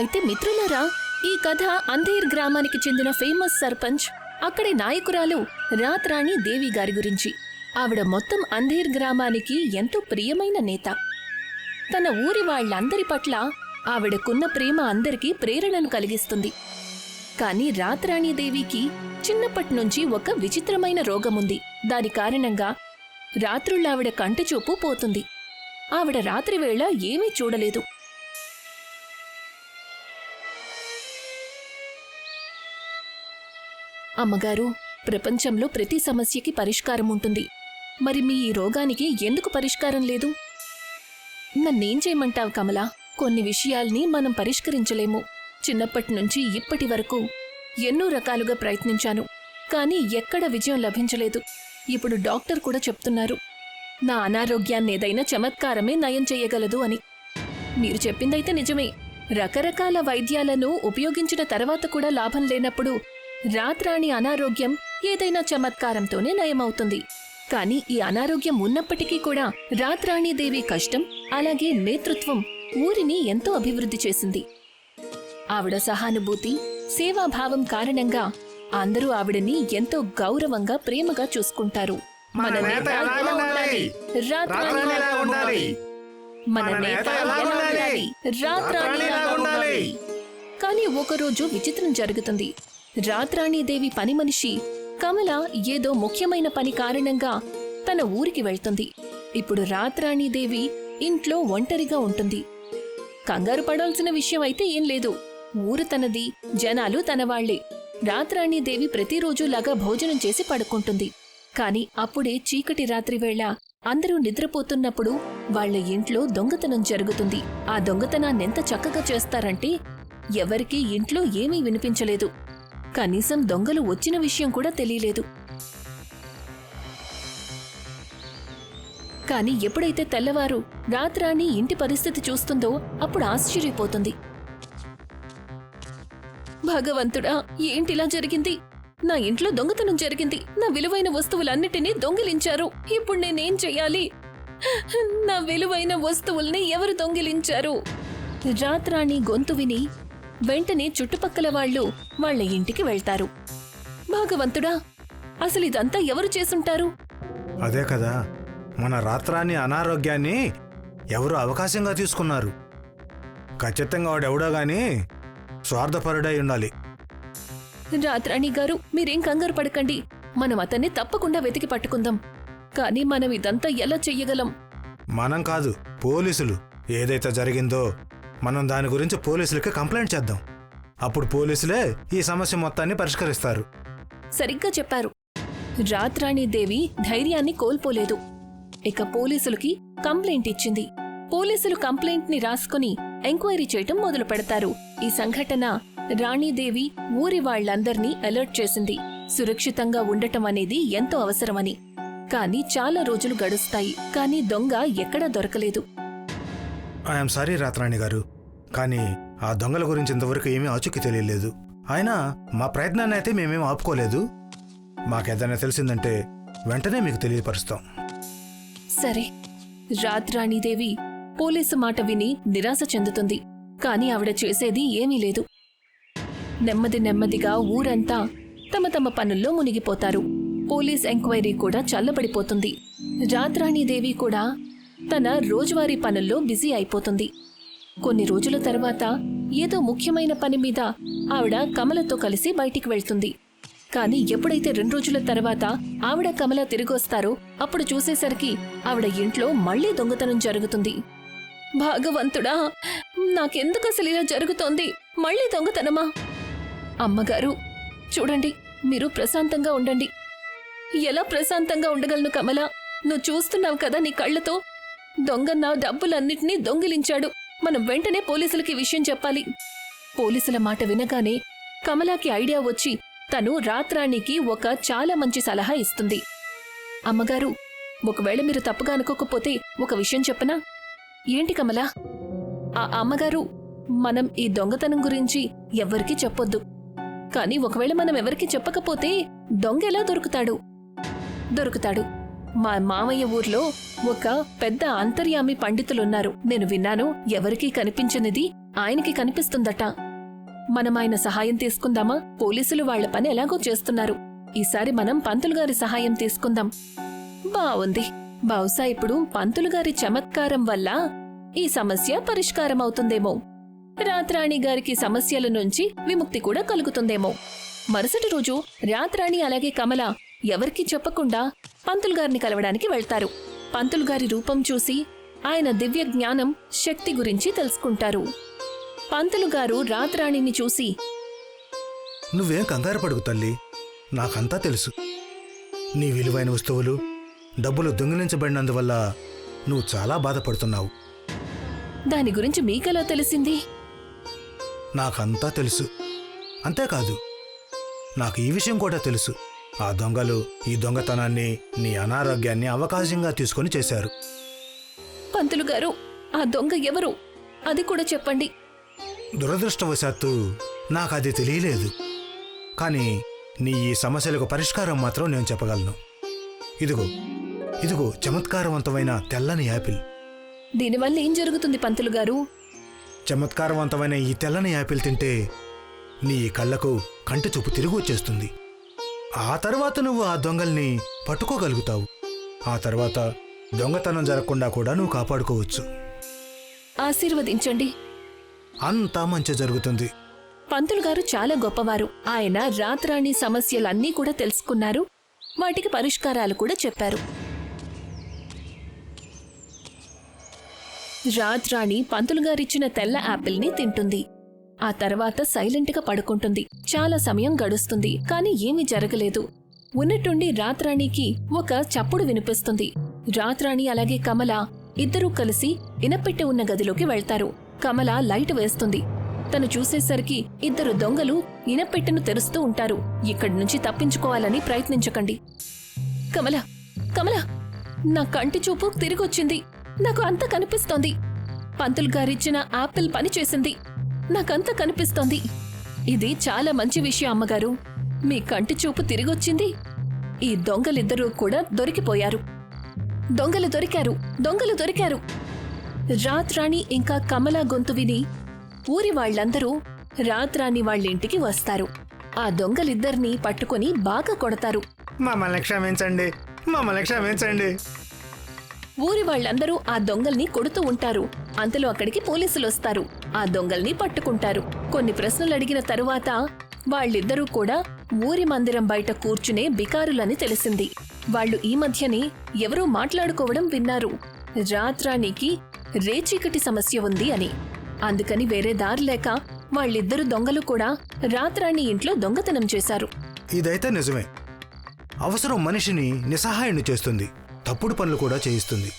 అయితే మిత్రులారా ఈ కథ అంధేర్ గ్రామానికి చెందిన ఫేమస్ సర్పంచ్ అక్కడి నాయకురాలు రాత్రాణి దేవి గారి గురించి. ఆవిడ మొత్తం అంధేర్ గ్రామానికి ఎంతో ప్రియమైన నేత. తన ఊరి వాళ్ళందరి పట్ల ఆవిడకున్న ప్రేమ అందరికీ ప్రేరణను కలిగిస్తుంది. కాని రాత్రాణీదేవికి చిన్నప్పటి నుంచి ఒక విచిత్రమైన రోగముంది. దాని కారణంగా రాత్రుళ్ళావిడ కంటి చూపు పోతుంది. ఆవిడ రాత్రివేళ ఏమీ చూడలేదు. అమ్మగారు ప్రపంచంలో ప్రతి సమస్యకి పరిష్కారం ఉంటుంది. మరి మీ ఈ రోగానికి ఎందుకు పరిష్కారం లేదు? నన్నేం చేయమంటావు కమలా? కొన్ని విషయాల్ని మనం పరిష్కరించలేము. చిన్నప్పటి నుంచి ఇప్పటి వరకు ఎన్నో రకాలుగా ప్రయత్నించాను. కానీ ఎక్కడ విజయం లభించలేదు. ఇప్పుడు డాక్టర్ కూడా చెప్తున్నారు. నా అనారోగ్యాన్ని ఏదైనా చమత్కారమే నయం చేయగలదు అని. మీరు చెప్పిందైతే నిజమే. రకరకాల వైద్యాలను ఉపయోగించిన తర్వాత కూడా లాభం లేనప్పుడు రాత్రాణి అనారోగ్యం ఏదైనా చమత్కారంతోనే నయమవుతుంది. కానీ ఈ అనారోగ్యం ఉన్నప్పటికీ కూడా రాత్రాణీదేవి కష్టం అలాగే నేతృత్వం ఊరిని ఎంతో అభివృద్ధి చేసింది. ఆవిడ సహానుభూతి సేవాభావం కారణంగా అందరూ ఆవిడని ఎంతో గౌరవంగా ప్రేమగా చూసుకుంటారు. మన నేత ఎలా ఉండాలి? రాత్రాణి రాత్రాణి ఎలా ఉండాలి? మన నేత ఎలా ఉండాలి? రాత్రాణి ఎలా ఉండాలి? కానీ ఒకరోజు విచిత్రం జరుగుతుంది. రాత్రాణీదేవి పని మనిషి. కమల ఏదో ముఖ్యమైన పని కారణంగా తన ఊరికి వెళ్తుంది. ఇప్పుడు రాత్రాణీదేవి ఇంట్లో ఒంటరిగా ఉంటుంది. కంగారు పడాల్సిన విషయం అయితే ఏం లేదు. ఊరు తనది జనాలు తనవాళ్ళే. రాత్రాణీదేవి ప్రతిరోజులాగా భోజనం చేసి పడుకుంటుంది. కాని అప్పుడే చీకటి రాత్రి వేళ అందరూ నిద్రపోతున్నప్పుడు వాళ్ళ ఇంట్లో దొంగతనం జరుగుతుంది. ఆ దొంగతనాన్నెంత చక్కగా చేస్తారంటే ఎవరికీ ఇంట్లో ఏమీ వినిపించలేదు. కనీసం దొంగలు వచ్చిన విషయం కూడా తెలియలేదు. కాని ఎప్పుడైతే తెల్లవారు రాత్రాణి ఇంటి పరిస్థితి చూస్తుందో అప్పుడు ఆశ్చర్యపోతుంది. భగవంతుడా ఏంటిలా జరిగింది? నా ఇంట్లో దొంగతనం జరిగింది. నా విలువైన వస్తువులన్నిటినీ దొంగిలించారు. ఇప్పుడు నేనేం చెయ్యాలి? నా విలువైన వస్తువుల్ని ఎవరు దొంగిలించారు? రాత్రాణి గొంతు విని వెంటనే చుట్టుపక్కల వాళ్ళు వాళ్ళ ఇంటికి వెళ్తారు. భగవంతుడా అసలు ఇదంతా ఎవరు చేసుంటారు? అదే కదా మన రాత్రాన్ని అనారోగ్యాన్ని ఎవరు అవకాశంగా తీసుకున్నారు? ఖచ్చితంగా వాడెవడో గాని స్వార్థపరుడై ఉండాలి. రాత్రాణి గారు మీరేం కంగారు పడకండి. మనం అతన్ని తప్పకుండా వెతికి పట్టుకుందాం. కానీ మనం ఇదంతా ఎలా చెయ్యగలం? మనం కాదు పోలీసులు. ఏదైతే జరిగిందో మనం దాని గురించి పోలీసులకి కంప్లైంట్ చేద్దాం. అప్పుడు పోలీసులే ఈ సమస్య మొత్తాన్ని పరిష్కరిస్తారు. సరిగ్గా చెప్పారు. రాత్రాణీదేవి ధైర్యాన్ని కోల్పోలేదు. ఇక పోలీసులకి కంప్లైంట్ ఇచ్చింది. పోలీసులు కంప్లైంట్ని రాసుకుని ఎంక్వైరీ చేయటం మొదలు పెడతారు. ఈ సంఘటన రాణీదేవి ఊరి వాళ్ళందర్నీ అలర్ట్ చేసింది. సురక్షితంగా ఉండటం అనేది ఎంతో అవసరమని. కానీ చాలా రోజులు గడుస్తాయి. కానీ దొంగ ఎక్కడా దొరకలేదు. ఐఎమ్ సారీ రాత్రాణి గారు. కానీ ఆ దొంగల గురించి ఇంతవరకు ఏమీ ఆచూకీ తెలియలేదు. అయినా మా ప్రయత్నాన్ని అయితే మేమేం ఆపుకోలేదు. మాకేదైనా తెలిసిందంటే వెంటనే మీకు తెలియపరుస్తాం. సరే. రాత్రాణీదేవి పోలీసు మాట విని నిరాశ చెందుతుంది. కాని ఆవిడ చేసేది ఏమీ లేదు. నెమ్మది నెమ్మదిగా ఊరంతా తమ తమ పనుల్లో మునిగిపోతారు. పోలీస్ ఎంక్వైరీ కూడా చల్లబడిపోతుంది. రాత్రాణీదేవి కూడా తన రోజువారీ పనుల్లో బిజీ అయిపోతుంది. కొన్ని రోజుల తర్వాత ఏదో ముఖ్యమైన పని మీద ఆవిడ కమలతో కలిసి బయటికి వెళ్తుంది. కానీ ఎప్పుడైతే రెండు రోజుల తర్వాత ఆవిడ కమల తిరిగొస్తారో అప్పుడు చూసేసరికి ఆవిడ ఇంట్లో మళ్ళీ దొంగతనం జరుగుతుంది. భాగవంతుడా నాకెందుకు అసలు ఇలా జరుగుతోంది? మళ్ళీ దొంగతనమా? అమ్మగారు చూడండి మీరు ప్రశాంతంగా ఉండండి. ఎలా ప్రశాంతంగా ఉండగలను కమల? నువ్వు చూస్తున్నావు కదా నీ కళ్ళతో? దొంగ నా డబ్బులన్నిటినీ దొంగిలించాడు. మనం వెంటనే పోలీసులకి విషయం చెప్పాలి. పోలీసుల మాట వినగానే కమలాకి ఐడియా వచ్చి తను రాత్రాణికి ఒక చాలా మంచి సలహా ఇస్తుంది. అమ్మగారు ఒకవేళ మీరు తప్పుగా అనుకోకపోతే ఒక విషయం చెప్పనా? ఏంటి కమలా? ఆ అమ్మగారు మనం ఈ దొంగతనం గురించి ఎవ్వరికీ చెప్పొద్దు. కానీ ఒకవేళ మనం ఎవరికి చెప్పకపోతే దొంగ ఎలా దొరుకుతాడు? దొరుకుతాడు. మా మామయ్య ఊర్లో ఒక పెద్ద అంతర్యామి పండితులున్నారు. నేను విన్నాను ఎవరికీ కనిపించినది ఆయనకి కనిపిస్తుందట. మనం ఆయన సహాయం తీసుకుందామా? పోలీసులు వాళ్ళ పని ఎలాగో చేస్తున్నారు. ఈసారి మనం పంతులుగారి సహాయం తీసుకుందాం. బావుంది. బహుశా ఇప్పుడు పంతులుగారి చమత్కారం వల్ల ఈ సమస్య పరిష్కారం అవుతుందేమో రాత్రాణి గారికి సమస్యల నుంచి విముక్తి కూడా కలుగుతుందేమో. మరుసటి రోజు రాత్రాణి అలాగే కమల ఎవరికీ చెప్పకుండా పంతులు గారిని కలవడానికి వెళ్తారు. పంతులు గారి రూపం చూసి ఆయన దివ్య జ్ఞానం శక్తి గురించి తెలుసుకుంటారు. పంతులు గారు రాత్రాణిని చూసి నువ్వేం కంగారు పడుకు తల్లి. నాకంతా తెలుసు. నీ విలువైన వస్తువులు డబ్బులు దొంగిలించబడినందువల్ల నువ్వు చాలా బాధపడుతున్నావు. దాని గురించి మీకెలా తెలిసింది? నాకంతా తెలుసు. అంతేకాదు నాకు ఈ విషయం కూడా తెలుసు. ఆ దొంగలు ఈ దొంగతనాన్ని నీ అనారోగ్యాన్ని అవకాశంగా తీసుకొని చేశారు. పంతులు గారు ఆ దొంగ ఎవరు? అది కూడా చెప్పండి. దురదృష్టవశాత్తు నాకు అది తెలియలేదు. కానీ నీ ఈ సమస్యలకు పరిష్కారం మాత్రం నేను చెప్పగలను. ఇదిగో ఇదిగో చమత్కారవంతమైన తెల్లని యాపిల్. దీనివల్ల ఏం జరుగుతుంది పంతులు గారు? చమత్కారవంతమైన ఈ తెల్లని యాపిల్ తింటే నీ కళ్ళకు కంటి చూపు తిరిగి వచ్చేస్తుంది. ఆ తర్వాత నువ్వు ఆ దొంగల్ని పట్టుకోగలుగుతావు. ఆ తర్వాత దొంగతనం జరగకుండా కూడా నువ్వు కాపాడుకోవచ్చు. ఆశీర్వదించండి. అంతా మంచి జరుగుతుంది. పంతులు గారు చాలా గొప్పవారు. ఆయన రాత్రాణి సమస్యలన్నీ కూడా తెలుసుకున్నారు. వాటికి పరిష్కారాలు కూడా చెప్పారు. రాత్రాణి పంతులు గారిచ్చిన తెల్ల యాపిల్ని తింటుంది. ఆ తర్వాత సైలెంట్గా పడుకుంటుంది. చాలా సమయం గడుస్తుంది కానీ ఏమీ జరగలేదు. ఉన్నట్టుండి రాత్రాణికి ఒక చప్పుడు వినిపిస్తుంది. రాత్రాణి అలాగే కమల ఇద్దరూ కలిసి ఇనపెట్టి ఉన్న గదిలోకి వెళ్తారు. కమల లైట్ వేస్తుంది. తను చూసేసరికి ఇద్దరు దొంగలు ఇనపెట్టెను తెరుస్తూ ఉంటారు. ఇక్కడి నుంచి తప్పించుకోవాలని ప్రయత్నించకండి. కమల కమల నా కంటి చూపు తిరిగొచ్చింది. నాకు అంత కనిపిస్తోంది. పంతులు గారిచ్చిన ఆపిల్ పని చేసింది నాకంత కనిపిస్తోంది. ఇది చాలా మంచి విషయం అమ్మగారు. మీ కంటి చూపు తిరిగొచ్చింది. ఈ దొంగలిద్దరూ కూడా దొరికిపోయారు. దొంగలు దొరికారు. దొంగలు దొరికారు. రాత్రాణి ఇంకా కమల గొంతు విని ఊరి వాళ్ళందరూ రాత్రాని వాళ్ళింటికి వస్తారు. ఆ దొంగలిద్దరినీ పట్టుకొని బాగా కొడతారు. మమ్మల్ని క్షమించండి. మమ్మల్ని క్షమించండి. ఊరి వాళ్ళందరూ ఆ దొంగల్ని కొడుతూ ఉంటారు. అంతలో అక్కడికి పోలీసులు వస్తారు ఆ దొంగల్ని పట్టుకుంటారు. కొన్ని ప్రశ్నలు అడిగిన తరువాత వాళ్ళిద్దరూ కూడా ఊరి మందిరం బయట కూర్చునే బికారులని తెలిసింది. వాళ్ళు ఈ మధ్యనే ఎవరో మాట్లాడుకోవడం విన్నారు. రాత్రానికి రేచీకటి సమస్య ఉంది అని. అందుకని వేరే దారి లేక వాళ్ళిద్దరు దొంగలు కూడా రాత్రాణి ఇంట్లో దొంగతనం చేశారు. ఇదైతే నిజమే. అవసరం మనిషిని నిస్సహాయుని చేస్తుంది. తప్పుడు పనులు కూడా చేయిస్తుంది.